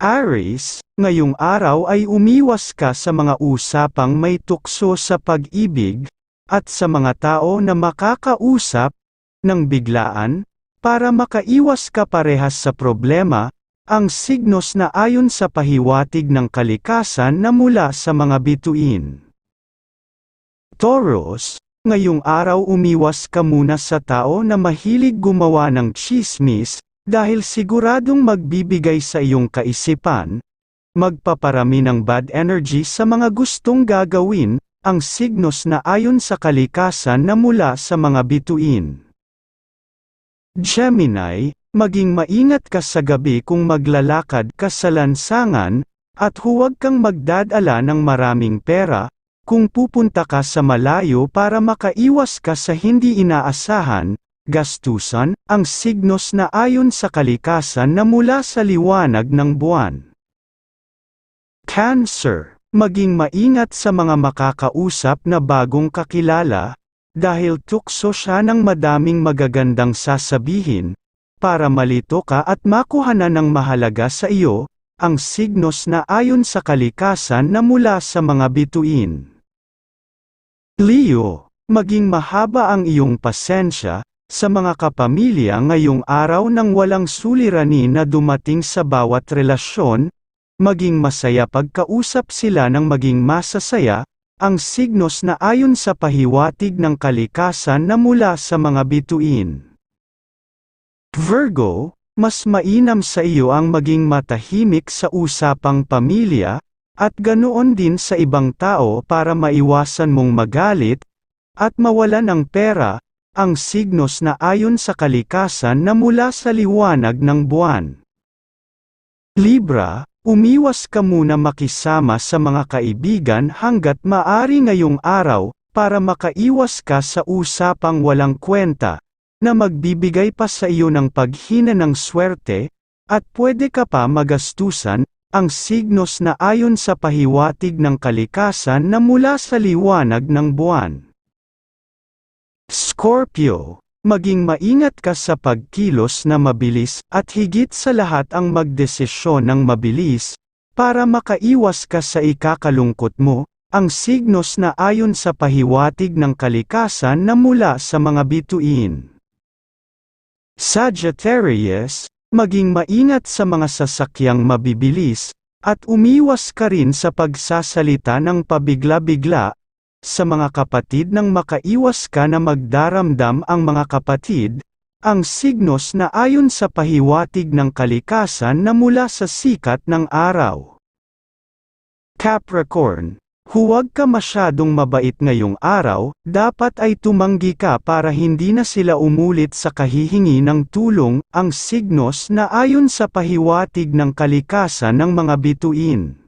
Aries, ngayong araw ay umiwas ka sa mga usapang may tukso sa pag-ibig, at sa mga tao na makakausap, ng biglaan, para makaiwas ka parehas sa problema, ang signos na ayon sa pahiwatig ng kalikasan na mula sa mga bituin. Taurus, ngayong araw umiwas ka muna sa tao na mahilig gumawa ng chismis, dahil siguradong magbibigay sa iyong kaisipan, magpaparami ng bad energy sa mga gustong gagawin, ang signos na ayon sa kalikasan na mula sa mga bituin. Gemini, maging maingat ka sa gabi kung maglalakad ka sa lansangan, at huwag kang magdadala ng maraming pera, kung pupunta ka sa malayo para makaiwas ka sa hindi inaasahan, gastusan, ang signos na ayon sa kalikasan na mula sa liwanag ng buwan. Cancer, maging maingat sa mga makakausap na bagong kakilala, dahil tukso siya ng madaming magagandang sasabihin, para malito ka at makuhanan ng mahalaga sa iyo, ang signos na ayon sa kalikasan na mula sa mga bituin. Leo, maging mahaba ang iyong pasensya, sa mga kapamilya ngayong araw ng walang suliranin na dumating sa bawat relasyon, maging masaya pagkausap sila ng maging masasaya, ang signos na ayon sa pahiwatig ng kalikasan na mula sa mga bituin. Virgo, mas mainam sa iyo ang maging matahimik sa usapang pamilya, at ganoon din sa ibang tao para maiwasan mong magalit, at mawalan ng pera, ang signos na ayon sa kalikasan na mula sa liwanag ng buwan. Libra, umiwas ka muna makisama sa mga kaibigan hanggat maari ngayong araw, para makaiwas ka sa usapang walang kwenta, na magbibigay pa sa iyo ng paghina ng swerte, at pwede ka pa magastusan, ang signos na ayon sa pahiwatig ng kalikasan na mula sa liwanag ng buwan. Scorpio, maging maingat ka sa pagkilos na mabilis at higit sa lahat ang magdesisyon ng mabilis, para makaiwas ka sa ikakalungkot mo, ang signos na ayon sa pahiwatig ng kalikasan na mula sa mga bituin. Sagittarius, maging maingat sa mga sasakyang mabibilis, at umiwas ka rin sa pagsasalita ng pabigla-bigla, sa mga kapatid nang makaiwas ka na magdaramdam ang mga kapatid, ang signos na ayon sa pahiwatig ng kalikasan na mula sa sikat ng araw. Capricorn, huwag ka masyadong mabait ngayong araw, dapat ay tumanggi ka para hindi na sila umulit sa kahihingi ng tulong, ang signos na ayon sa pahiwatig ng kalikasan ng mga bituin.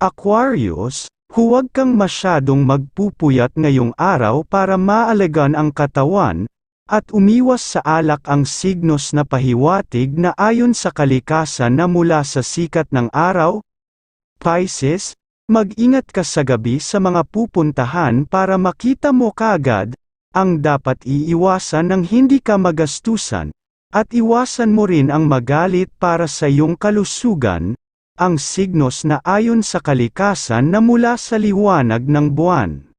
Aquarius, Huwag kang masyadong magpupuyat ngayong araw para maalagan ang katawan, at umiwas sa alak ang signos na pahiwatig na ayon sa kalikasan na mula sa sikat ng araw. Pisces, mag-ingat ka sa gabi sa mga pupuntahan para makita mo kagad, ang dapat iiwasan ng hindi ka magastusan, at iwasan mo rin ang magalit para sa iyong kalusugan, ang signos na ayon sa kalikasan na mula sa liwanag ng buwan.